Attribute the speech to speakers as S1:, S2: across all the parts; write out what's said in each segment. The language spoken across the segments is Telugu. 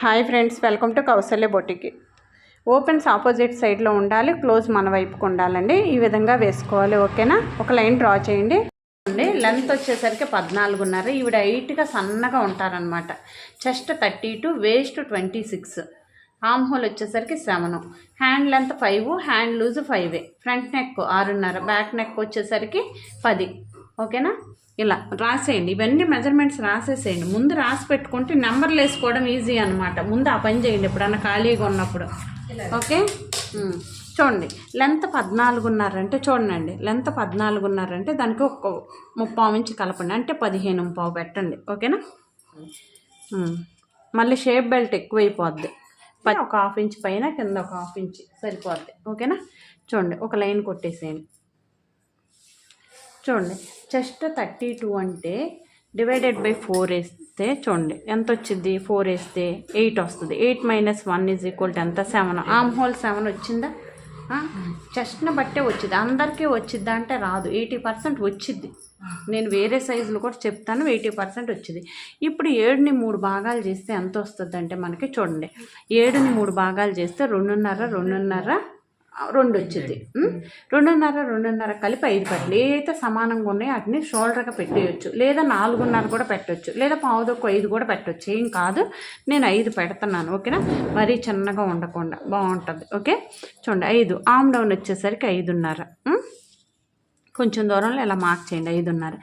S1: Hi friends welcome to Kausalya boutique. Opens opposite సైడ్లో ఉండాలి క్లోజ్ మన వైపుకు ఉండాలండి. ఈ విధంగా వేసుకోవాలి ఓకేనా? ఒక లైన్ డ్రా చేయండి. అండి లెంత్ వచ్చేసరికి పద్నాలుగున్నర. ఈవిడ హైట్గా సన్నగా ఉంటారనమాట chest thirty two waist twenty six. Arm hole వచ్చేసరికి seven. Hand length five hand loose five. Front neck ఆరున్నర బ్యాక్ నెక్ వచ్చేసరికి పది. ఓకేనా? ఇలా రాసేయండి. ఇవన్నీ మెజర్మెంట్స్ రాసేసేయండి. ముందు రాసి పెట్టుకుంటే నెంబర్లు వేసుకోవడం ఈజీ అనమాట ముందు ఆ పని చేయండి ఎప్పుడన్నా ఖాళీగా ఉన్నప్పుడు. Okay hmm. చూడండి. లెంత్ పద్నాలుగున్నర అంటే చూడండి లెంత్ పద్నాలుగున్నర అంటే దానికి ఒక ముప్పావు ఇంచు కలపండి. అంటే పదిహేను పావు పెట్టండి. ఓకేనా hmm. మళ్ళీ షేప్ బెల్ట్ ఎక్కువైపోద్ది. ప- ఒక హాఫ్ ఇంచ్ పైన కింద ఒక హాఫ్ ఇంచ్ సరిపోద్ది. ఓకేనా చూడండి. ఒక లైన్ కొట్టేసేయండి. చూడండి చెస్ట్ థర్టీ టూ అంటే డివైడెడ్ బై ఫోర్ వేస్తే చూడండి ఎంత వచ్చింది ఫోర్ వేస్తే ఎయిట్ వస్తుంది. Eight minus one is equal to ఎంత? సెవెన్ ఆమ్ హోల్ సెవెన్ వచ్చిందా? చెస్ట్ని బట్టే వచ్చింది. అందరికీ వచ్చిద్దా అంటే రాదు. ఎయిటీ పర్సెంట్ వచ్చింది. నేను వేరే సైజులు కూడా చెప్తాను. ఎయిటీ పర్సెంట్ వచ్చింది. ఇప్పుడు ఏడుని మూడు భాగాలు చేస్తే ఎంత వస్తుంది అంటే మనకి చూడండి. ఏడుని మూడు భాగాలు చేస్తే రెండున్నర రెండున్నర రెండు. వచ్చింది? రెండున్నర రెండున్నర కలిపి ఐదు పెట్టలు ఏదైతే సమానంగా ఉన్నాయో వాటిని షోల్డర్గా పెట్టేయచ్చు. లేదా నాలుగున్నర కూడా పెట్టొచ్చు. లేదా పావుదొక్కు ఐదు కూడా పెట్టొచ్చు. ఏం కాదు. నేను ఐదు పెడుతున్నాను ఓకేనా? మరీ చిన్నగా ఉండకుండా. బాగుంటుంది ఓకే? చూడండి ఐదు. ఆమ్ డౌన్ వచ్చేసరికి ఐదున్నర? కొంచెం దూరంలో ఇలా మార్క్ చేయండి ఐదున్నర.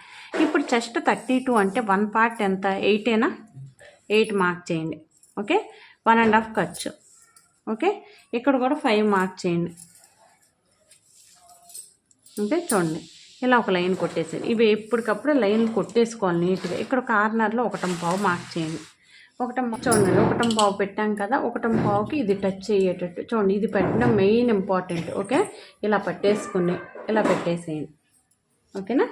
S1: ఇప్పుడు చెస్ట్ థర్టీ టూ అంటే వన్ పార్ట్ ఎంత? ఎయిటేనా? ఎయిట్ మార్క్ చేయండి ఓకే? వన్ అండ్ హాఫ్ ఖర్చు. ఓకే? ఇక్కడ కూడా ఫైవ్ మార్క్ చేయండి. అంటే చూడండి. ఇలా ఒక లైన్ కొట్టేసేది ఇవి ఎప్పటికప్పుడు లైన్ కొట్టేసుకోవాలి నీట్గా. ఇక్కడ కార్నర్లో ఒకటం పావు మార్క్ చేయండి. ఒకటం చూడండి ఒకటం పావు పెట్టాం కదా ఒకటం పావుకి ఇది టచ్ అయ్యేటట్టు. చూడండి ఇది పెట్టడం మెయిన్ ఇంపార్టెంట్ ఓకే? ఇలా పట్టేసుకుని ఇలా పెట్టేసేయండి. ఓకేనా?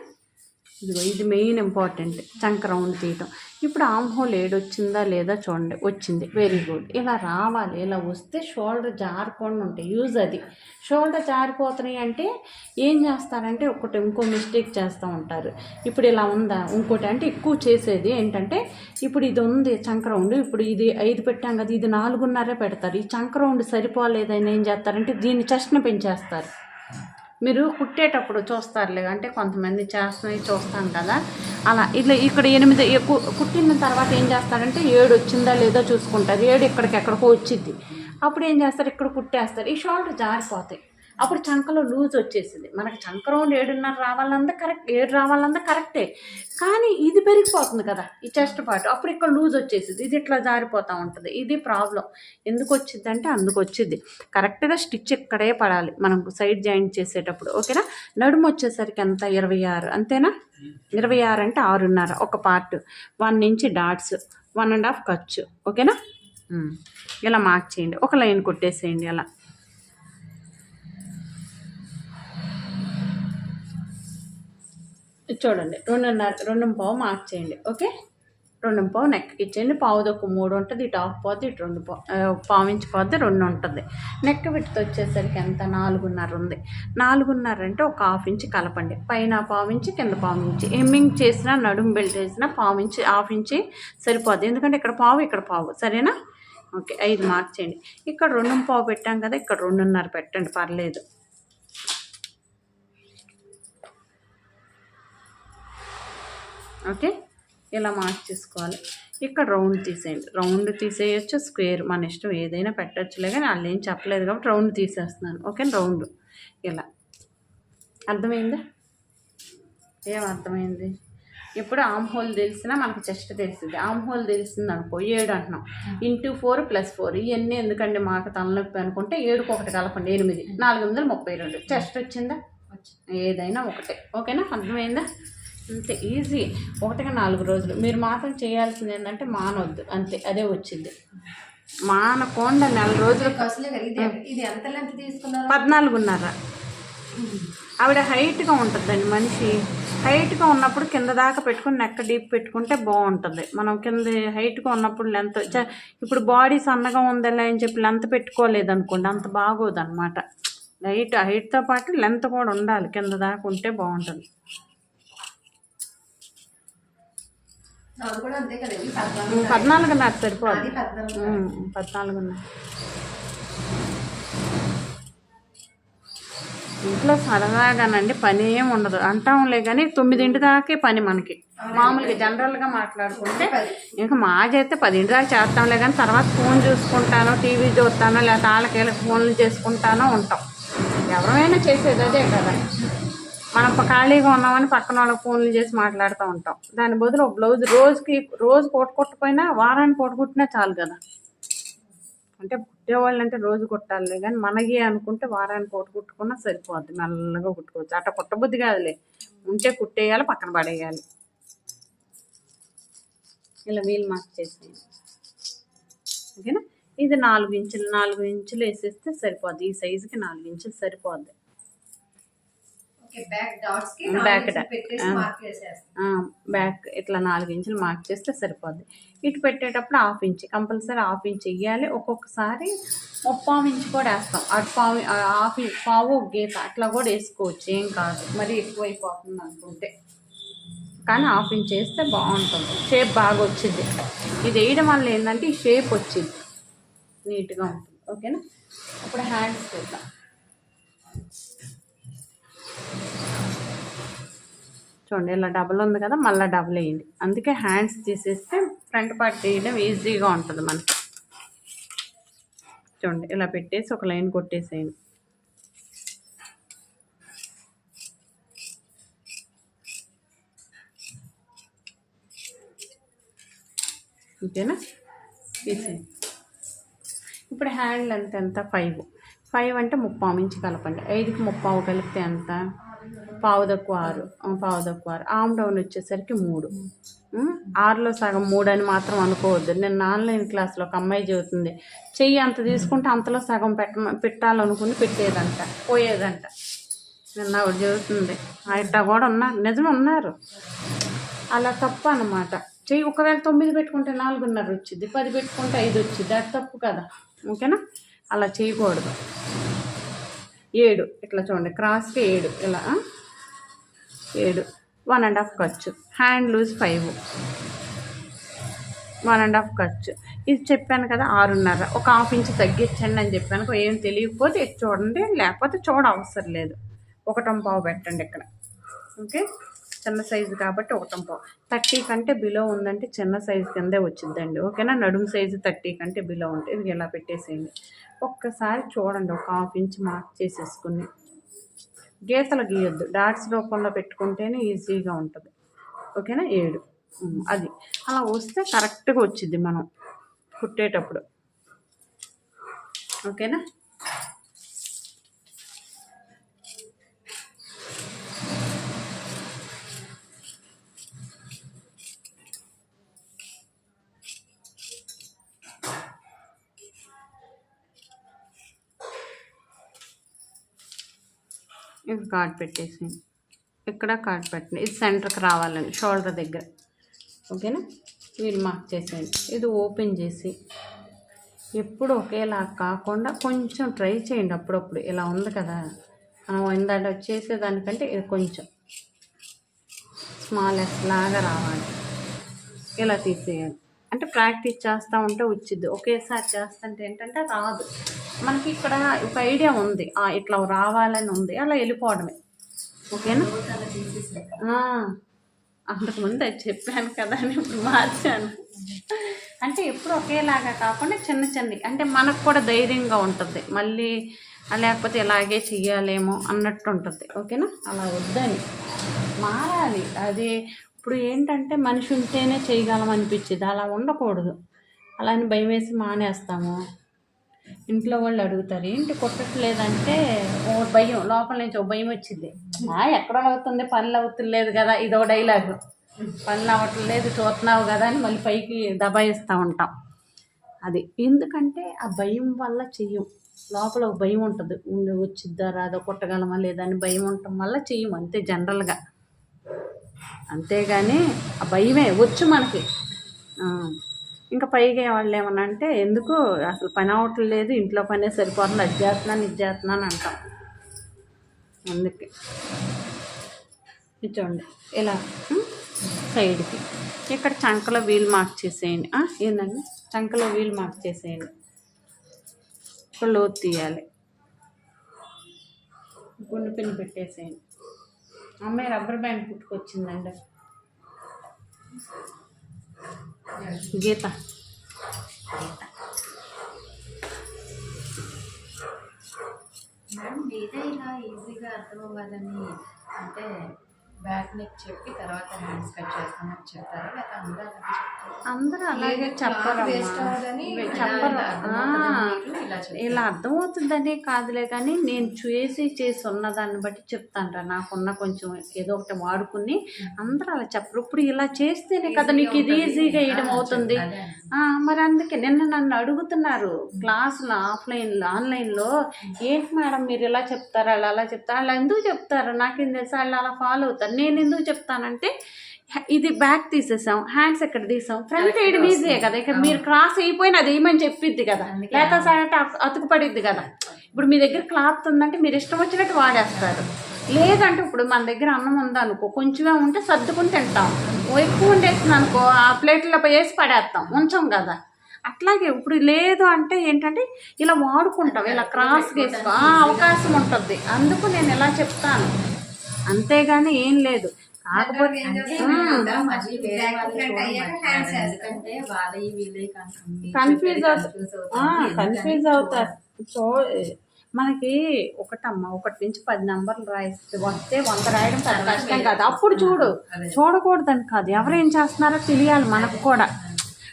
S1: ఇదిగో ఇది మెయిన్ ఇంపార్టెంట్ చంక రౌండ్ తీయటం. ఇప్పుడు ఆమ్ హోల్ ఏడు వచ్చిందా లేదా చూడండి. వచ్చింది. వెరీ గుడ్ ఇలా రావాలి. ఇలా వస్తే షోల్డర్ జారిపోండి ఉంటాయి. యూజ్ అది. షోల్డర్ జారిపోతున్నాయి అంటే ఏం చేస్తారంటే ఒకటి ఇంకో మిస్టేక్ చేస్తూ ఉంటారు. ఇప్పుడు ఇలా ఉందా? ఇంకోటి అంటే ఎక్కువ చేసేది ఏంటంటే ఇప్పుడు ఇది ఉంది చంక రౌండ్ ఇప్పుడు ఇది ఐదు పెట్టాం కదా ఇది నాలుగున్నరే పెడతారు. ఈ చంక రౌండ్ సరిపోలేదని ఏం చేస్తారంటే దీన్ని చెస్ట్ని పెంచేస్తారు. మీరు కుట్టేటప్పుడు చూస్తారులే అంటే కొంతమంది చేస్తున్నవి చూస్తాం కదా. అలా ఇట్లా ఇక్కడ ఎనిమిది ఎక్కువ కుట్టిన తర్వాత ఏం చేస్తారంటే ఏడు వచ్చిందా లేదో చూసుకుంటారు. ఏడు ఇక్కడికి ఎక్కడికో వచ్చింది అప్పుడు ఏం చేస్తారు? ఇక్కడ కుట్టేస్తారు. ఈ షాల్ట్ జారిపోతాయి. అప్పుడు చంకలో లూజ్ వచ్చేసింది. మనకి చంక రౌండ్ ఏడున్నర రావాలందా కరెక్ట్ ఏడు రావాలందా కరెక్టే. కానీ ఇది పెరిగిపోతుంది కదా ఈ చెస్ట్ పార్ట్ అప్పుడు ఇక్కడ లూజ్ వచ్చేసింది. ఇది ఇట్లా జారిపోతూ ఉంటుంది. ఇది ప్రాబ్లం. ఎందుకు వచ్చింది అంటే అందుకు వచ్చింది. కరెక్ట్గా స్టిచ్ ఇక్కడే పడాలి. మనం సైడ్ జాయింట్ చేసేటప్పుడు. ఓకేనా? నడుము వచ్చేసరికి ఎంత? ఇరవై ఆరు. అంతేనా? ఇరవై ఆరు అంటే ఆరున్నర. ఒక part. One inch dots. One and half ఖర్చు. ఓకేనా? ఇలా మార్క్ చేయండి. ఒక లైన్ కొట్టేసేయండి అలా. చూడండి. రెండున్నర రెండు పావు మార్క్ చేయండి. ఓకే రెండు పావు నెక్కి ఇచ్చేయండి. పావుది ఒక మూడు ఉంటుంది ఇటు హాఫ్ పోద్ది ఇటు రెండు పావు పావు ఇంచు పోద్ది రెండు ఉంటుంది. నెక్ విడ్త్ వచ్చేసరికి ఎంత? నాలుగున్నర ఉంది. నాలుగున్నర అంటే ఒక హాఫ్ ఇంచ్ కలపండి. పైన పావు ఇంచు కింద పావు ఇంచు. ఎమ్మింగ్ చేసినా నడుము బెల్ట్ వేసినా పావు ఇంచు హాఫ్ ఇంచి సరిపోద్ది. ఎందుకంటే ఇక్కడ పావు ఇక్కడ పావు. సరేనా? ఓకే ఐదు మార్క్ చేయండి. ఇక్కడ రెండు పావు పెట్టాం కదా ఇక్కడ రెండున్నర పెట్టండి. పర్లేదు. ఓకే? ఇలా మార్క్ చేసుకోవాలి. ఇక్కడ రౌండ్ తీసేయండి. రౌండ్ తీసేయచ్చు స్క్వేర్. మన ఇష్టం ఏదైనా పెట్టచ్చులే కానీ వాళ్ళు ఏం చెప్పలేదు కాబట్టి రౌండ్ తీసేస్తున్నాను. ఓకే? రౌండ్. ఇలా. అర్థమైందా? ఏం అర్థమైంది? ఇప్పుడు ఆమ్ హోల్ తెలిసినా మనకు చెస్ట్ తెలిసింది ఆమ్ హోల్ తెలిసింది అనుకో ఏడు అంటున్నాం. Into four plus four. ఇవన్నీ ఎందుకండి మాకు తలనొప్పి అనుకుంటే ఏడుకు ఒకటి కలపండి. ఎనిమిది. నాలుగు వందల ముప్పై రెండు. చెస్ట్ వచ్చిందా? ఏదైనా ఒకటే. ఓకేనా? అర్థమైందా? అంతే ఈజీ ఒకటిగా నాలుగు రోజులు. మీరు మాత్రం చేయాల్సింది ఏంటంటే మానవద్దు అంతే అదే వచ్చింది. మానకుండా నెల రోజులు
S2: ఇది ఎంత లెంత్ తీసుకున్నారు?
S1: పద్నాలుగున్నర. ఆవిడ హైట్గా ఉంటుందండి మనిషి. హైట్గా ఉన్నప్పుడు కింద దాకా పెట్టుకుని నెక్క డీప్ పెట్టుకుంటే బాగుంటుంది. మనం కింద హైట్గా ఉన్నప్పుడు లెంత్ ఇప్పుడు బాడీ సన్నగా ఉందిలే అని చెప్పి లెంత్ పెట్టుకోలేదు అనుకోండి అంత బాగోదు అనమాట హైట్ హైట్తో పాటు లెంత్ కూడా ఉండాలి. కింద దాకా ఉంటే బాగుంటుంది. పద్నాలుగున్నర సరిపోదు. పద్నాలుగున్నర ఇంట్లో సరదాగానండి పని ఏం ఉండదు. అంటాంలే కానీ తొమ్మిదింటి దాకే పని మనకి. మామూలుగా జనరల్గా మాట్లాడుకుంటే ఇంకా మా చేస్తే పదింటి దాకా చేస్తాంలే కానీ తర్వాత ఫోన్ చూసుకుంటానో టీవీ చూస్తానో లేకపోతే వాళ్ళకి వీళ్ళకి ఫోన్లు చేసుకుంటానో ఉంటాం. ఎవరైనా చేసేది అదే కదా. మనం ఖాళీగా ఉన్నామని పక్కన వాళ్ళకి ఫోన్లు చేసి మాట్లాడుతూ ఉంటాం. దాని బదులు ఒక బ్లౌజ్ రోజుకి రోజు కోట కొట్టపోయినా వారానికి కొట్టుకుంటున్నా చాలు కదా. అంటే కుట్టేవాళ్ళు అంటే రోజు కుట్టాలి కానీ మనకి అనుకుంటే వారానికి ఒకటి కుట్టుకున్నా సరిపోద్ది. మెల్లగా కుట్టుకోవచ్చు. అట్ట కుట్టబుద్ధి కాదులే. ఉంటే కుట్టేయాలి పక్కన పడేయాలి. ఇలా వీలు మార్క్ చేసేయండి. ఓకేనా? ఇది నాలుగు ఇంచులు నాలుగు ఇంచులు వేసేస్తే సరిపోద్ది. ఈ సైజుకి నాలుగు ఇంచులు సరిపోద్ది.
S2: బ్యాక్
S1: బ్యాక్ ఇట్లా నాలుగు ఇంచులు మార్క్ చేస్తే సరిపోద్ది. ఇటు పెట్టేటప్పుడు half inch compulsory half inch వేయాలి ఒక్కొక్కసారి ముప్పావు ఇంచ్ కూడా వేస్తాం. అటు పావు హాఫ్ పావు గీత అట్లా కూడా వేసుకోవచ్చు. ఏం కాదు. మరి ఎక్కువైపోతుంది అనుకుంటే. కానీ హాఫ్ ఇంచ్ వేస్తే బాగుంటుంది. షేప్ బాగా వచ్చింది. ఇది వేయడం వల్ల ఏంటంటే ఈ షేప్ వచ్చింది. నీట్గా ఉంటుంది. ఓకేనా? ఇప్పుడు హ్యాండ్స్ చూద్దాం చూడండి ఇలా డబుల్ ఉంది కదా మళ్ళీ డబుల్ వేయండి. అందుకే హ్యాండ్స్ తీసేస్తే ఫ్రంట్ పార్ట్ తీయడం ఈజీగా ఉంటుంది మనకి. చూడండి ఇలా పెట్టేసి ఒక లైన్ కొట్టేసేయండి. ఓకేనా? తీసేయండి. ఇప్పుడు హ్యాండ్ లెంత్ ఎంత? ఫైవ్ ఫైవ్ అంటే ముప్పావు ఇంచు కలపండి. ఐదుకి ముప్పావు కలిపితే ఎంత? పావు తక్కువ ఆరు ఆ, పావు తక్కువ ఆరు ఆమ్ డౌన్ వచ్చేసరికి మూడు. ఆరులో సగం మూడు అని మాత్రం అనుకోవద్దు. నేను ఆన్లైన్ క్లాస్లో ఒక అమ్మాయి చెబుతుంది చెయ్యి అంత తీసుకుంటే అంతలో సగం పెట్ట పెట్టాలనుకుని పెట్టేదంట పోయేదంట. నిన్న ఆవిడ చెబుతుంది ఇట్లా కూడా ఉన్నారు నిజం ఉన్నారు. అలా తప్పు అనమాట చెయ్యి ఒకవేళ తొమ్మిది పెట్టుకుంటే నాలుగున్నర వచ్చింది పది పెట్టుకుంటే ఐదు వచ్చింది అది తప్పు కదా. ఓకేనా? అలా చేయకూడదు. ఏడు. ఇట్లా చూడండి? క్రాస్కి ఏడు. ఇలా ఏడు. వన్ అండ్ హాఫ్ ఖర్చు. Hand loose five one and half ఖర్చు. ఇది చెప్పాను కదా ఆరున్నర. ఒక హాఫ్ ఇంచ్ తగ్గించండి అని చెప్పాను. ఏం తెలియకపోతే ఇది చూడండి. లేకపోతే చూడ అవసరం లేదు. ఒకటం పావు పెట్టండి ఇక్కడ. ఓకే చిన్న సైజు కాబట్టి ఒకటం పావు థర్టీ కంటే బిలో ఉందంటే చిన్న సైజు కిందే వచ్చిందండి ఓకేనా? నడుము సైజు థర్టీ కంటే బిలో ఉంటే ఇది ఇలా పెట్టేసేయండి. ఒక్కసారి చూడండి ఒక హాఫ్ ఇంచ్ మార్క్ చేసేసుకుని. గీతలు గీయొద్దు. డాట్స్ రూపంలో పెట్టుకుంటేనే ఈజీగా ఉంటుంది. ఓకేనా? ఏడు. అది. అలా వస్తే కరెక్ట్గా వచ్చింది మనం కుట్టేటప్పుడు. ఓకేనా? ఇది కార్డ్ పెట్టేసి. ఇక్కడ కార్డ్ పెట్టండి ఇది సెంటర్కి రావాలండి షోల్డర్ దగ్గర. ఓకేనా? వీళ్ళు మార్క్ చేసేయండి. ఇది ఓపెన్ చేసి. ఎప్పుడు ఒకేలా కాకుండా కొంచెం ట్రై చేయండి అప్పుడప్పుడు. ఇలా ఉంది కదా. మనం ఇందాక చేసేదానికంటే ఇది కొంచెం స్మాల్ ఎస్ లాగా రావాలి. ఇలా తీసేయాలి అంటే ప్రాక్టీస్ చేస్తూ ఉంటే వచ్చింది ఒకేసారి చేస్తుంటే ఏంటంటే రాదు. మనకి ఇక్కడ ఒక ఐడియా ఉంది. ఇట్లా రావాలని ఉంది. అలా వెళ్ళిపోవడమే. ఓకేనా? అంతకుముందు అది చెప్పాను కదా అని ఇప్పుడు మార్చాను. అంటే ఎప్పుడు ఒకేలాగా కాకుండా చిన్న చిన్నవి. అంటే మనకు కూడా ధైర్యంగా ఉంటుంది. మళ్ళీ లేకపోతే ఇలాగే చెయ్యాలేమో అన్నట్టు ఉంటుంది. ఓకేనా? అలా వద్దని. మారాలి. అది ఇప్పుడు ఏంటంటే మనిషి ఉంటేనే చేయగలం అనిపించింది. అలా ఉండకూడదు. అలా అని భయం వేసి మానేస్తాము. ఇంట్లో వాళ్ళు అడుగుతారు ఏంటి కొట్టట్లేదంటే ఓ భయం లోపల నుంచి ఓ భయం వచ్చింది. ఆ ఎక్కడ అవుతుంది? పనులు అవుతులేదు కదా. ఇదో డైలాగ్. పనులు అవ్వట్లేదు చూస్తున్నావు కదా అని మళ్ళీ పైకి దబాయిస్తూ ఉంటాం. అది ఎందుకంటే ఆ భయం వల్ల చెయ్యం. లోపల ఒక భయం ఉంటుంది. ఉండి వచ్చిద్దా రాదో కొట్టగలమా లేదా అని భయం ఉండటం వల్ల చెయ్యం అంతే జనరల్గా. అంతేగాని ఆ భయమే వచ్చు మనకి. ఇంకా పైగా వాళ్ళు ఏమన్నా అంటే ఎందుకు అసలు పని అవ్వట్లేదు ఇంట్లో పనే సరిపోతుంది అది చేస్తున్నాను ఇది చేస్తున్నాను అంటాం. అందుకే. చూడండి ఇలా సైడ్కి. ఇక్కడ చంకలో వీల్ మార్క్ చేసేయండి. ఆ, ఏందండి? చంకలో వీల్ మార్క్ చేసేయండి. ఇక్కడ లోతు తీయాలి. గుండు పిన్ పెట్టేసేయండి. అమ్మాయి రబ్బర్ బ్యాండ్ పుట్టుకొచ్చిందండి. గీత.
S2: మేడం మీదే ఇలా ఈజీగా అర్థం అవ్వాలని అంటే బ్యాక్ నెక్ చెప్పి తర్వాత హ్యాండ్స్ కట్ చేస్తామని చెప్తారా? అందరూ అలాగే?
S1: అందరూ చెప్పరు చెప్పరు.
S2: ఇలా అర్థమవుతుందని
S1: కాదులే కానీ నేను చేసి చేసి ఉన్నదాన్ని బట్టి చెప్తాను నాకున్న కొంచెం ఏదో ఒకటి వాడుకుని అందరూ అలా చెప్పరు. ఇప్పుడు ఇలా చేస్తేనే కదా నీకు ఇది ఈజీగా వేయడం అవుతుంది. మరి అందుకే నిన్న నన్ను అడుగుతున్నారు క్లాసులో ఆఫ్లైన్లో ఆన్లైన్లో. ఏంటి మేడం మీరు ఇలా చెప్తారు అలా అలా చెప్తారు? అలా ఎందుకు చెప్తారు? నాకేం తెలుసు. వాళ్ళు అలా ఫాలో అవుతారు. నేను ఎందుకు చెప్తానంటే ఇది బ్యాక్ తీసేసాం హ్యాండ్స్ ఎక్కడ తీసాం? ఫ్రంట్ వేయడం ఈజీయే కదా ఇక మీరు క్రాస్ అయిపోయిన అది ఏమని చెప్పిద్ది కదా?
S2: అందుకే.
S1: లేకపోతే సరే అతుకు పడిద్ది కదా? ఇప్పుడు మీ దగ్గర క్లాత్ ఉందంటే మీరు ఇష్టం వచ్చినట్టు వాడేస్తారు. లేదంటే ఇప్పుడు మన దగ్గర అన్నం ఉందనుకో కొంచెమే ఉంటే సర్దుకుని తింటాం. ఎక్కువ ఉండేస్తుంది అనుకో ఆ ప్లేట్లో వేసి పడేస్తాం ఉంచాం కదా? అట్లాగే ఇప్పుడు లేదు అంటే ఏంటంటే ఇలా వాడుకుంటాం ఇలా క్రాస్ వేసుకో ఆ, అవకాశం ఉంటుంది. అందుకు నేను ఇలా చెప్తాను. అంతేగాని ఏం లేదు. కాకపోతే కన్ఫ్యూజ్ కన్ఫ్యూజ్ అవుతారు సో మనకి ఒకటమ్మ ఒకటి నుంచి పది నంబర్లు రాయిస్తే వస్తే వంద రాయడం పెద్ద కష్టం కాదు. అప్పుడు చూడు చూడకూడదని కాదు. ఎవరు ఏం చేస్తున్నారో తెలియాలి మనకు కూడా.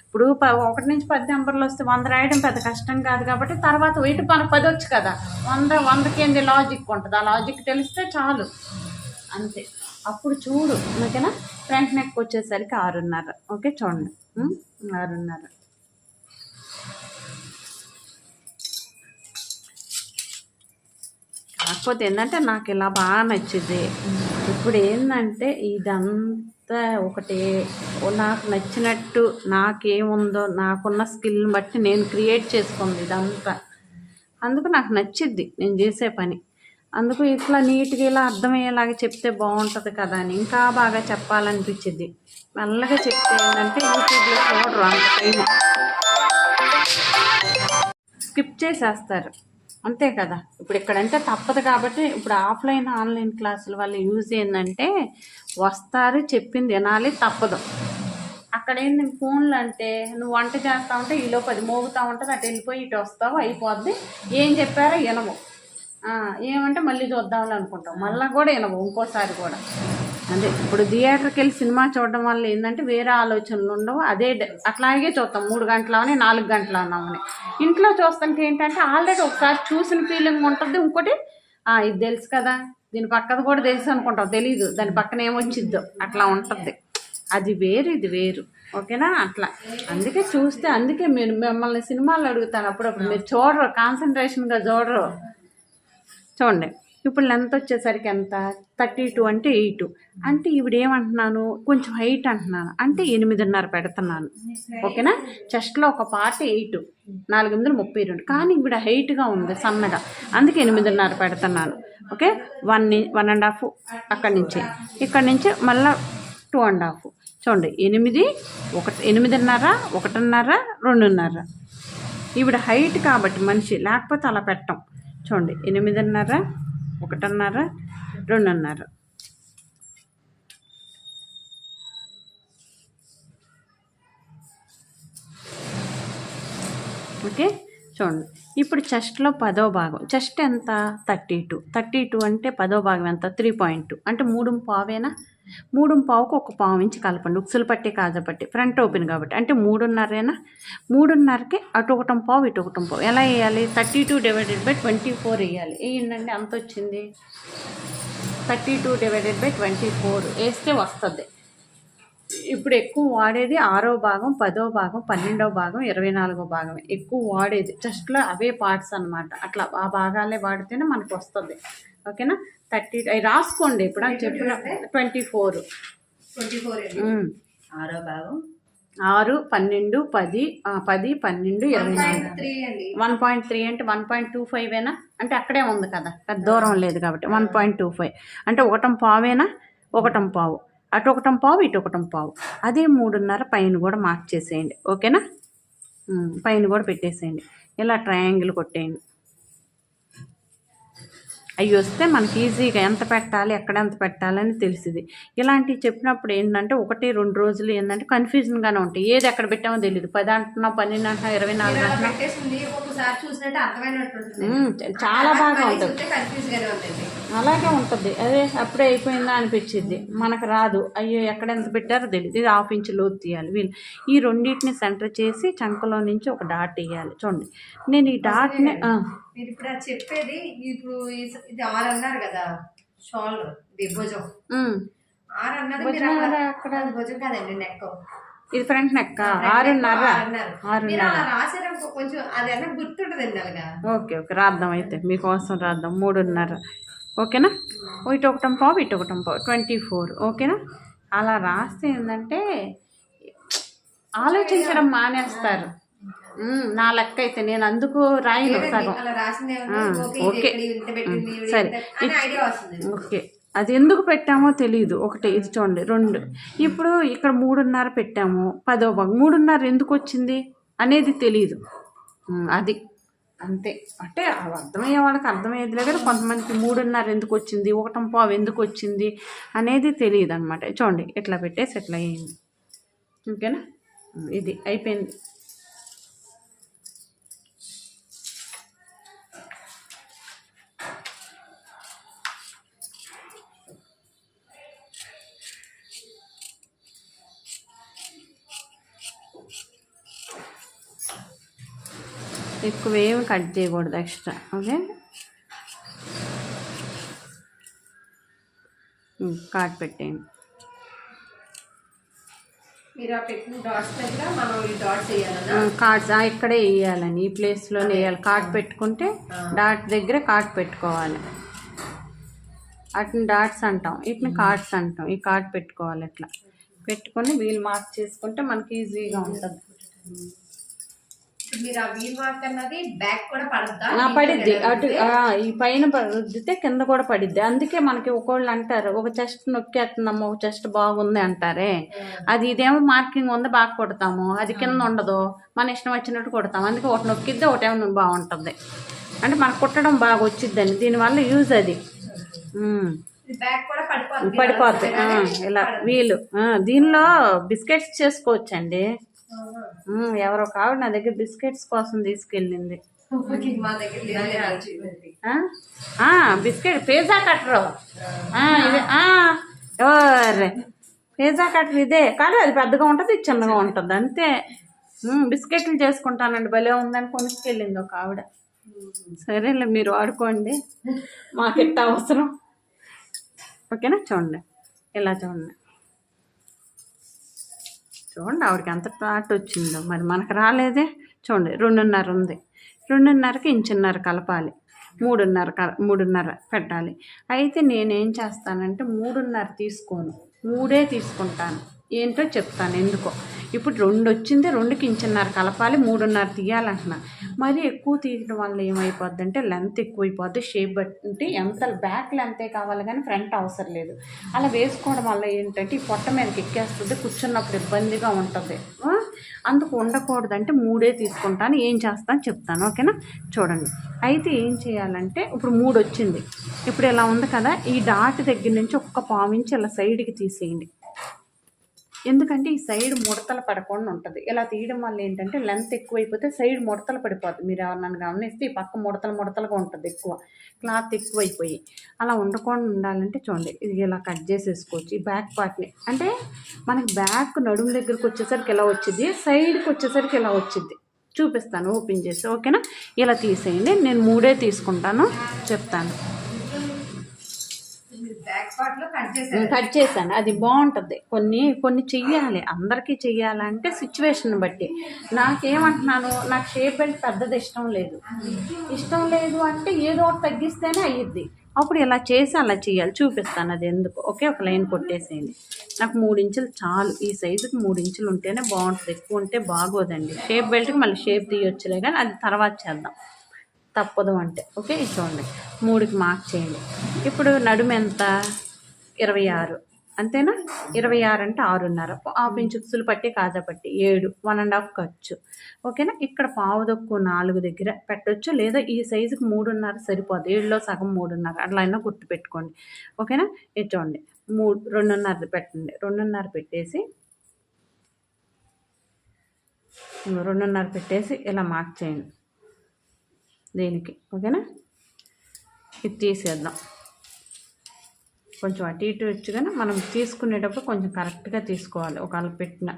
S1: ఇప్పుడు ఒకటి నుంచి పది నెంబర్లు వస్తే వంద రాయడం పెద్ద కష్టం కాదు కాబట్టి తర్వాత వెయిట్ మనకు పది వచ్చు కదా. వంద వందకి ఏంది లాజిక్ ఉంటుంది. ఆ లాజిక్ తెలిస్తే చాలు. అంతే. అప్పుడు చూడు ఓకేనా? ఫ్రంట్ నెక్ వచ్చేసరికి ఆరున్నర. ఓకే చూడండి. ఆరున్నర. కాకపోతే ఏంటంటే నాకు ఇలా బాగా నచ్చింది. ఇప్పుడు ఏంటంటే ఇదంతా ఒకటి నాకు నచ్చినట్టు నాకేముందో నాకున్న స్కిల్ని బట్టి నేను క్రియేట్ చేసుకుంది ఇదంతా. అందుకు నాకు నచ్చిద్ది నేను చేసే పని. అందుకు ఇట్లా నీట్గా ఇలా అర్థమయ్యేలాగా చెప్తే బాగుంటుంది కదా అని ఇంకా బాగా చెప్పాలనిపించింది. మెల్లగా చెప్తే ఏంటంటే యూట్యూబ్లో చూడరు అంత టైం స్కిప్ చేసేస్తారు. అంతే కదా. ఇప్పుడు ఇక్కడంటే తప్పదు కాబట్టి ఇప్పుడు ఆఫ్లైన్ ఆన్లైన్ క్లాసుల వల్ల యూజ్ ఏంటంటే వస్తారు చెప్పింది వినాలి తప్పదు. అక్కడ ఏంటి ఫోన్లు అంటే నువ్వు వంట చేస్తా ఉంటే ఈలోపు అది మోగుతా ఉంటుంది అటు వెళ్ళిపోయి ఇటు వస్తావు అయిపోద్ది. ఏం చెప్పారో వినవు. ఏమంటే మళ్ళీ చూద్దామని అనుకుంటాం. మళ్ళీ కూడా వినవు ఇంకోసారి కూడా. అదే ఇప్పుడు థియేటర్కి వెళ్ళి సినిమా చూడడం వల్ల ఏంటంటే వేరే ఆలోచనలు ఉండవు. అదే అట్లాగే చూస్తాం. మూడు గంటలవని నాలుగు గంటలు అన్నామని ఇంట్లో చూస్తుంటే ఏంటంటే ఆల్రెడీ ఒకసారి చూసిన ఫీలింగ్ ఉంటుంది. ఇంకోటి ఇది తెలుసు కదా దీని పక్కది కూడా తెలుసు అనుకుంటాం. తెలీదు. దాని పక్కన ఏమొచ్చిద్దో. అట్లా ఉంటుంది. అది వేరు ఇది వేరు. ఓకేనా? అట్లా. అందుకే చూస్తే అందుకే మీరు మిమ్మల్ని సినిమాలు అడుగుతాను అప్పుడప్పుడు. మీరు చూడరు కాన్సన్ట్రేషన్గా చూడరు. చూడండి. ఇప్పుడు లెంత్ వచ్చేసరికి ఎంత? థర్టీ టూ అంటే ఎయిట్ అంటే ఈవిడ ఏమంటున్నాను? కొంచెం హైట్ అంటున్నాను. అంటే ఎనిమిదిన్నర పెడుతున్నాను. ఓకేనా చెస్ట్లో ఒక పార్ట్ ఎయిట్ నాలుగు ఎనిమిది ముప్పై రెండు. కానీ ఈవిడ హైట్గా ఉంది సన్నగా. అందుకే ఎనిమిదిన్నర పెడుతున్నాను. Okay one one and half అక్కడి నుంచి. ఇక్కడి నుంచి మళ్ళీ టూ అండ్ హాఫ్ చూడండి. ఎనిమిది ఒకటి ఎనిమిదిన్నర ఒకటిన్నర రెండున్నర. ఈవిడ హైట్ కాబట్టి మనిషి లేకపోతే అలా పెట్టం. చూడండి ఎనిమిదిన్నర ఒకటిన్నర రెండున్నర. ఓకే చూడండి. ఇప్పుడు చెస్ట్లో పదో భాగం. చెస్ట్ ఎంత? Thirty two. థర్టీ టూ అంటే పదో భాగం ఎంత? Three point two. అంటే మూడు పావేనా? మూడు పావుకు ఒక పావు ఇంచి కలపండి. ఉక్సులు పట్టి కాజా పట్టి. ఫ్రంట్ ఓపెన్ కాబట్టి. అంటే మూడున్నరేనా? మూడున్నరకి అటు ఒకటం పావు ఇటు ఒకటం పావు. ఎలా వేయాలి? Thirty two divided by twenty four వేయాలి. వేయండి అంత వచ్చింది. Thirty two divided by twenty four. వేస్తే వస్తుంది. ఇప్పుడు ఎక్కువ వాడేది ఆరో భాగం పదో భాగం పన్నెండో భాగం ఇరవై నాలుగో భాగం ఎక్కువ వాడేది. జస్ట్లో అవే పార్ట్స్ అనమాట అట్లా ఆ భాగాలే వాడితేనే మనకు వస్తుంది. ఓకేనా? థర్టీ అవి రాసుకోండి ఇప్పుడు అని చెప్పిన ట్వంటీ ఫోర్.
S2: ట్వంటీ ఫోర్
S3: ఆరో భాగం.
S1: ఆరు పన్నెండు పది ఆ, పది పన్నెండు ఇరవై నాలుగు.
S2: త్రీ అండి.
S1: వన్ పాయింట్ త్రీ అంటే వన్ పాయింట్ టూ ఫైవేనా అంటే అక్కడే ఉంది కదా పెద్ద దూరం లేదు కాబట్టి వన్ పాయింట్ టూ ఫైవ్. అంటే ఒకటం పావేనా? ఒకటం పావు. అటు ఒకటం పావు ఇటు ఒకటం పావు. అదే మూడున్నర పైన కూడా మార్క్ చేసేయండి. ఓకేనా? పైన కూడా పెట్టేసేయండి. ఇలా ట్రయాంగిల్ కొట్టేయండి. అవి వస్తే మనకి ఈజీగా ఎంత పెట్టాలి ఎక్కడ ఎంత పెట్టాలని తెలిసింది ఇలాంటివి చెప్పినప్పుడు ఏంటంటే ఒకటి రెండు రోజులు ఏంటంటే కన్ఫ్యూజన్గానే ఉంటాయి. ఏది ఎక్కడ పెట్టామో తెలియదు పది అంటున్నాం పన్నెండు అంటున్నాం ఇరవై నాలుగు అంటున్నాం. చాలా బాగా ఉంటుంది. అలాగే ఉంటుంది. అదే అప్పుడే అయిపోయిందా అనిపించింది మనకు రాదు. అయ్యో ఎక్కడ ఎంత పెట్టారో తెలియదు ఇది హాఫ్ ఇంచ్ లోతు తీయాలి. వీళ్ళు ఈ రెండింటిని సెంటర్ చేసి చంకలో నుంచి ఒక డాట్ వేయాలి. చూడండి. నేను ఈ డాట్ని
S2: మీరు ఇప్పుడు చెప్పేది ఇప్పుడు ఇది ఆరు అన్నారు కదా షాల్ ఇది భుజం. ఆరు అన్నది మీరు
S1: అక్కడ?
S2: భుజం కాదండి నెక్
S1: ఇది ఫ్రంట్ నెక్క ఆరున్నర ఆరున్నర
S2: రాసేటప్పుడు కొంచెం అది అన్న గుర్తుంటదండి అలాగా
S1: ఓకే ఓకే రాద్దాం అయితే. మీకోసం రాద్దాం. మూడున్నర ఓకేనా? ఇటు ఒకటం పావు ఇటు ఒకటం పావు. ట్వంటీ ఫోర్ ఓకేనా? అలా రాస్తే ఏంటంటే ఆలోచించడం మానేస్తారు. నా లెక్క అయితే నేను అందుకు రాయను సగం.
S2: ఓకే
S1: సరే. ఓకే. అది ఎందుకు పెట్టామో తెలియదు ఒకటి ఇది చూడండి రెండు. ఇప్పుడు ఇక్కడ మూడున్నర పెట్టాము. పదో భాగం. మూడున్నర ఎందుకు వచ్చింది అనేది తెలియదు అది. అంతే. అంటే అర్థమయ్యే వాళ్ళకి అర్థమయ్యేది లేదు కొంతమందికి మూడున్నర ఎందుకు వచ్చింది ఒకటం పావు ఎందుకు వచ్చింది అనేది తెలియదు అనమాట చూడండి ఇట్లా పెట్టేసి ఇట్లా వేయండి ఓకేనా? ఇది అయిపోయింది. ఎక్కువ ఏమి కట్ చేయకూడదు ఎక్స్ట్రా ఓకే? కార్డ్ పెట్టేయండి. కార్డ్స్ ఇక్కడే వేయాలని ఈ ప్లేస్లోనే వేయాలి. కార్డ్ పెట్టుకుంటే డాట్ దగ్గర కార్డ్ పెట్టుకోవాలి. వాటిని డాట్స్ అంటాం వీటిని కార్డ్స్ అంటాం ఈ కార్డ్ పెట్టుకోవాలి ఇట్లా పెట్టుకొని వీల్ మార్క్ చేసుకుంటే మనకి ఈజీగా ఉంటుంది.
S2: మీరు ఆ వీల్ మార్క్ అన్నది బ్యాక్ కూడా పడద్దా?
S1: అటు ఈ పైన రుద్దితే కింద కూడా పడిద్ది. అందుకే మనకి ఒకళ్ళు అంటారు ఒక చెస్ట్ నొక్కేస్తున్నాము ఒక చెస్ట్ బాగుంది అంటారే. అది ఇదేమో మార్కింగ్ ఉంది బాగా కొడతాము. అది కింద ఉండదు. మన ఇష్టం వచ్చినట్టు కొడతాం అందుకే ఒకటి నొక్కిద్ది ఒకటేమో బాగుంటుంది. అంటే మనకు కుట్టడం బాగా వచ్చిద్దని. దీనివల్ల యూజ్ అది. పడిపోద్ది. ఇలా వీలు. దీనిలో బిస్కెట్స్ చేసుకోవచ్చండి. ఎవరో కావిడ నా దగ్గర బిస్కెట్స్ కోసం తీసుకెళ్ళింది. బిస్కెట్ పిజ్జా కట్టరు. ఇదే ఓరే పిజ్జా కట్టర్ ఇదే. కానీ అది పెద్దగా ఉంటుంది ఇది చిన్నగా ఉంటుంది అంతే. బిస్కెట్లు చేసుకుంటానండి భలే ఉందని కొనుక్కెళ్ళింది ఒక ఆవిడ. సరేలే మీరు వాడుకోండి మాకు ఎట్ట అవసరం? ఓకేనా? చూడండి. ఇలా చూడండి. చూడండి ఆవిడకి ఎంత తాట్ వచ్చిందో. మరి మనకు రాలేదే? చూడండి రెండున్నర ఉంది. రెండున్నరకి ఇంచున్నర కలపాలి. మూడున్నర కల మూడున్నర పెట్టాలి. అయితే నేనేం చేస్తానంటే మూడున్నర తీసుకోను. మూడే తీసుకుంటాను. ఏంటో చెప్తాను ఎందుకో. ఇప్పుడు రెండు వచ్చింది రెండుకి ఇంచున్నర కలపాలి మూడున్నర తీయాలంటున్నా. మరి ఎక్కువ తీయడం వల్ల ఏమైపోద్ది అంటే లెంత్ ఎక్కువైపోద్ది. షేప్ బట్టి ఎంత బ్యాక్ లెంతే కావాలి కానీ ఫ్రంట్ అవసరం లేదు. అలా వేసుకోవడం వల్ల ఏంటంటే ఈ పొట్ట మీదకి ఎక్కేస్తుంది కూర్చున్నప్పుడు ఇబ్బందిగా ఉంటుంది. అందుకు ఉండకూడదు అంటే మూడే తీసుకుంటాను ఏం చేస్తాను చెప్తాను ఓకేనా? చూడండి. అయితే ఏం చేయాలంటే ఇప్పుడు మూడు వచ్చింది. ఇప్పుడు ఇలా ఉంది కదా ఈ డాట్ దగ్గర నుంచి ఒక్క పావించి ఇలా సైడ్కి తీసేయండి. ఎందుకంటే ఈ సైడ్ ముడతలు పడకుండా ఉంటుంది. ఇలా తీయడం వల్ల ఏంటంటే లెంత్ ఎక్కువైపోతే సైడ్ ముడతలు పడిపోతుంది మీరు ఎవరినైనా గమనిస్తే ఈ పక్క ముడతలు ముడతలుగా ఉంటుంది ఎక్కువ. క్లాత్ ఎక్కువైపోయి. అలా ఉండకుండా ఉండాలంటే చూడండి ఇది ఇలా కట్ చేసేసుకోవచ్చు. ఈ బ్యాక్ పార్ట్ని అంటే మనకి బ్యాక్ నడుము దగ్గరకు వచ్చేసరికి ఇలా వచ్చింది సైడ్కి వచ్చేసరికి ఇలా వచ్చింది చూపిస్తాను ఓపెన్ చేసి. ఓకేనా? ఇలా తీసేయండి. నేను మూడే తీసుకుంటాను. చెప్తాను
S2: మీరు బ్యాక్ పార్ట్లో కట్
S1: కట్ చేశాను. అది బాగుంటుంది. కొన్ని కొన్ని చెయ్యాలి. అందరికీ చెయ్యాలంటే సిచ్యువేషన్ బట్టి. నాకేమంటున్నాను నాకు షేప్ బెల్ట్ పెద్దది ఇష్టం లేదు. ఇష్టం లేదు అంటే ఏదో ఒకటి తగ్గిస్తేనే అయ్యిద్ది అప్పుడు ఇలా చేసి అలా చేయాలి చూపిస్తాను అది ఎందుకు. ఓకే ఒక లైన్ కొట్టేసేయండి. నాకు మూడు ఇంచులు చాలు. ఈ సైజుకి మూడు ఇంచులు ఉంటేనే బాగుంటుంది. ఎక్కువ ఉంటే బాగోదండి. షేప్ బెల్ట్కి మళ్ళీ షేప్ తీయొచ్చులే కానీ అది తర్వాత చేద్దాం. తప్పదు అంటే. ఓకే చూడండి. మూడుకి మార్క్ చేయండి. ఇప్పుడు నడుము ఎంత? ఇరవై ఆరు. అంతేనా? ఇరవై ఆరు అంటే ఆరున్నర. హాఫ్ ఇంచ్ ఉక్సులు పట్టి కాజా పట్టి. ఏడు వన్ అండ్ హాఫ్ ఖర్చు. ఓకేనా? ఇక్కడ పావు దొక్కు నాలుగు దగ్గర పెట్టొచ్చు. లేదా ఈ సైజుకి మూడున్నర సరిపోదు. ఏడులో సగం మూడున్నర. అట్లా అయినా గుర్తు పెట్టుకోండి ఓకేనా ఇచ్చోండి మూడు రెండున్నర పెట్టండి. రెండున్నర పెట్టేసి రెండున్నర పెట్టేసి ఇలా మార్క్ చేయండి. దీనికి? ఓకేనా? ఇది తీసేద్దాం. కొంచెం అటు ఇటు వచ్చి కానీ మనం తీసుకునేటప్పుడు కొంచెం కరెక్ట్గా తీసుకోవాలి. ఒకవేళ పెట్టిన.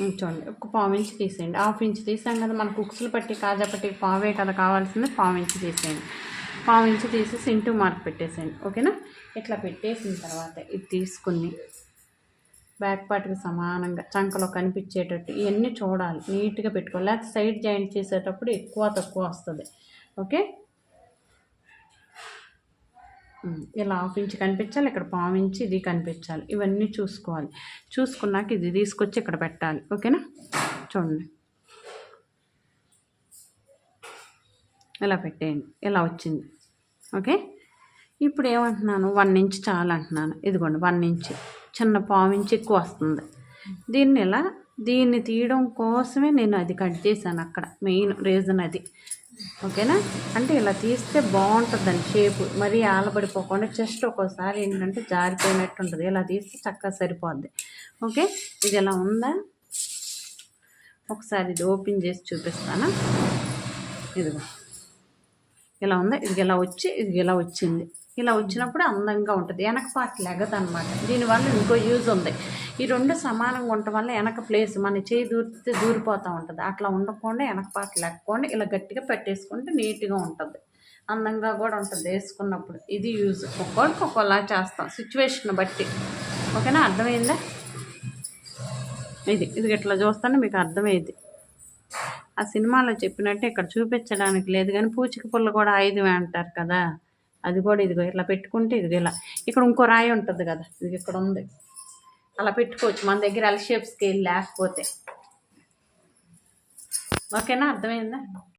S1: చూడండి ఒక పావు ఇంచ్ తీసేయండి. హాఫ్ ఇంచ్ తీసాం కదా మనకు కుక్స్లు పట్టి కాజా పట్టి పావే కదా కావాల్సింది పావు ఇంచ్ తీసేయండి. పావించి తీసేసి ఇంటూ మార్క్ పెట్టేసేయండి. ఓకేనా? ఇట్లా పెట్టేసిన తర్వాత ఇది తీసుకుని బ్యాక్ పార్ట్కి సమానంగా చంకలో కనిపించేటట్టు ఇవన్నీ చూడాలి. నీట్గా పెట్టుకోవాలి. లేకపోతే సైడ్ జాయింట్ చేసేటప్పుడు ఎక్కువ తక్కువ వస్తుంది. ఓకే? ఇలా హాఫ్ ఇంచ్ కనిపించాలి. ఇక్కడ పావు ఇంచ్ ఇది కనిపించాలి. ఇవన్నీ చూసుకోవాలి. చూసుకున్నాక ఇది తీసుకొచ్చి ఇక్కడ పెట్టాలి. ఓకేనా? చూడండి. ఇలా పెట్టేయండి. ఇలా వచ్చింది. ఓకే? ఇప్పుడు ఏమంటున్నాను? వన్ ఇంచ్ చాలు అంటున్నాను. ఇదిగోండి వన్ ఇంచ్. చిన్న పావు ఇంచ్ ఎక్కువ వస్తుంది. దీన్ని ఇలా దీన్ని తీయడం కోసమే నేను అది కట్ చేశాను అక్కడ. మెయిన్ రీజన్ అది. ఓకేనా? అంటే ఇలా తీస్తే బాగుంటుందండి షేపు. మరీ ఆలబడిపోకుండా జస్ట్ ఒక్కోసారి ఏంటంటే జారిపోయినట్టు ఉంటుంది. ఇలా తీస్తే చక్కగా సరిపోద్ది. ఓకే? ఇది ఇలా ఉందా? ఒకసారి ఇది ఓపెన్ చేసి చూపిస్తాను? ఇదిగో. ఇలా ఉందా. ఇది ఇలా వచ్చి ఇది ఇలా వచ్చింది. ఇలా వచ్చినప్పుడు అందంగా ఉంటుంది. వెనక పార్ట్ లెగదు అనమాట దీనివల్ల ఇంకో యూజ్ ఉంది. ఈ రెండు సమానంగా ఉండటం వల్ల వెనక ప్లేస్ మన చేయి దూరితే దూరిపోతూ ఉంటుంది. అట్లా ఉండకుండా వెనక పార్ట్ లెక్కకుండా ఇలా గట్టిగా పెట్టేసుకుంటే నీట్గా ఉంటుంది. అందంగా కూడా ఉంటుంది వేసుకున్నప్పుడు. ఇది యూజ్ ఒక్కొక్కరికి ఒక్కోలా చేస్తాం. సిచ్యువేషన్ బట్టి. ఓకేనా అర్థమైందా? ఇది. ఇది ఇట్లా చూస్తానే మీకు అర్థమైంది ఆ సినిమాలో చెప్పినట్టే ఇక్కడ చూపించడానికి లేదు కానీ పూచిక పుల్ల కూడా ఐదు అంటారు కదా. అది కూడా ఇదిగో ఇట్లా పెట్టుకుంటే ఇదిగో ఇలా. ఇక్కడ ఇంకో రాయి ఉంటుంది కదా ఇది ఇక్కడ ఉంది. అలా పెట్టుకోవచ్చు. మన దగ్గర ఎల్ షేప్ స్కేల్ లేకపోతే. ఓకేనా? అర్థమైందా?